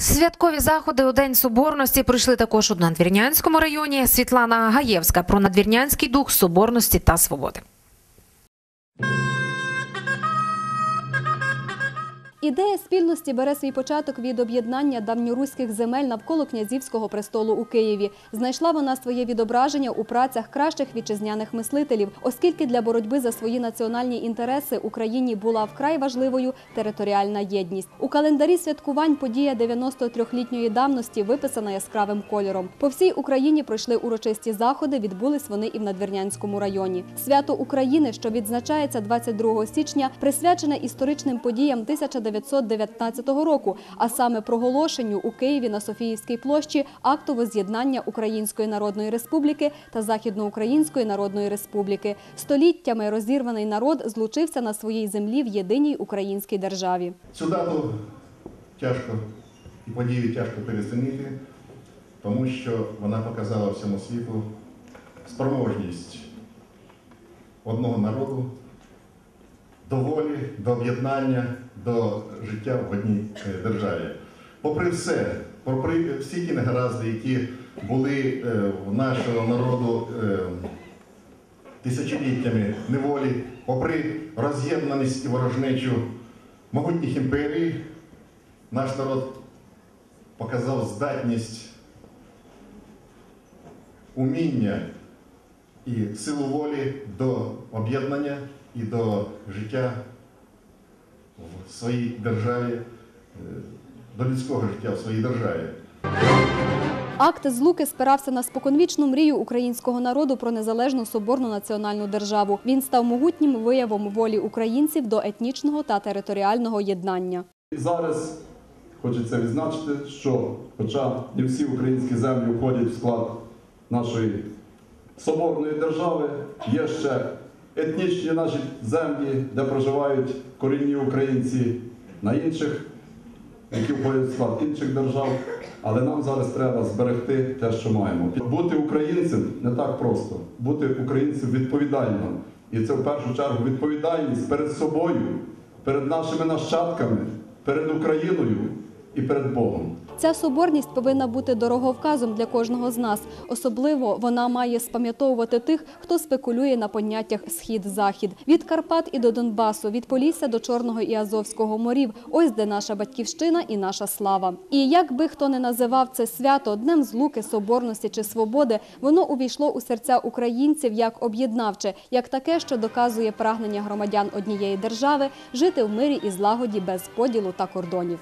Святкові заходи у День Соборності пройшли також у Надвірнянському районі. Світлана Гаєвська про надвірнянський дух соборності та свободи. Ідея спільності бере свій початок від об'єднання давньоруських земель навколо князівського престолу у Києві. Знайшла вона своє відображення у працях кращих вітчизняних мислителів, оскільки для боротьби за свої національні інтереси Україні була вкрай важливою територіальна єдність. У календарі святкувань подія 93-літньої давності виписана яскравим кольором. По всій Україні пройшли урочисті заходи. Відбулись вони і в Надвірнянському районі. Свято України, що відзначається 22 січня, присвячене історичним подіям 1919 року, а саме проголошенню у Києві на Софіївській площі акту воз'єднання Української Народної Республіки та Західноукраїнської Народної Республіки. Століттями розірваний народ злучився на своїй землі в єдиній українській державі. Цю дату тяжко і подію тяжко переоцінити, тому що вона показала всьому світу спроможність одного народу до волі, до об'єднання, до життя в одній е, державі. Попри все, попри всі ті негаразди, які були е, в нашого народу е, тисячоліттями неволі, попри роз'єднаність і ворожнечу могутніх імперій, наш народ показав здатність, уміння і силу волі до об'єднання і до життя в своїй державі, е, до людського життя в своїй державі. Акт злуки спирався на споконвічну мрію українського народу про незалежну соборну національну державу. Він став могутнім виявом волі українців до етнічного та територіального єднання. І зараз хочеться відзначити, що, хоча не всі українські землі входять в склад нашої соборної держави, є ще етнічні наші землі, де проживають корінні українці на інших, які входять в склад інших держав. Але нам зараз треба зберегти те, що маємо. Бути українцем не так просто. Бути українцем відповідально. І це в першу чергу відповідальність перед собою, перед нашими нащадками, перед Україною і перед Богом. Ця соборність повинна бути дороговказом для кожного з нас. Особливо вона має спам'ятовувати тих, хто спекулює на поняттях схід-захід від Карпат і до Донбасу, від Полісся до Чорного і Азовського морів. Ось де наша батьківщина і наша слава. І як би хто не називав це свято днем злуки, соборності чи свободи, воно увійшло у серця українців як об'єднавче, як таке, що доказує прагнення громадян однієї держави жити в мирі і злагоді без поділу та кордонів.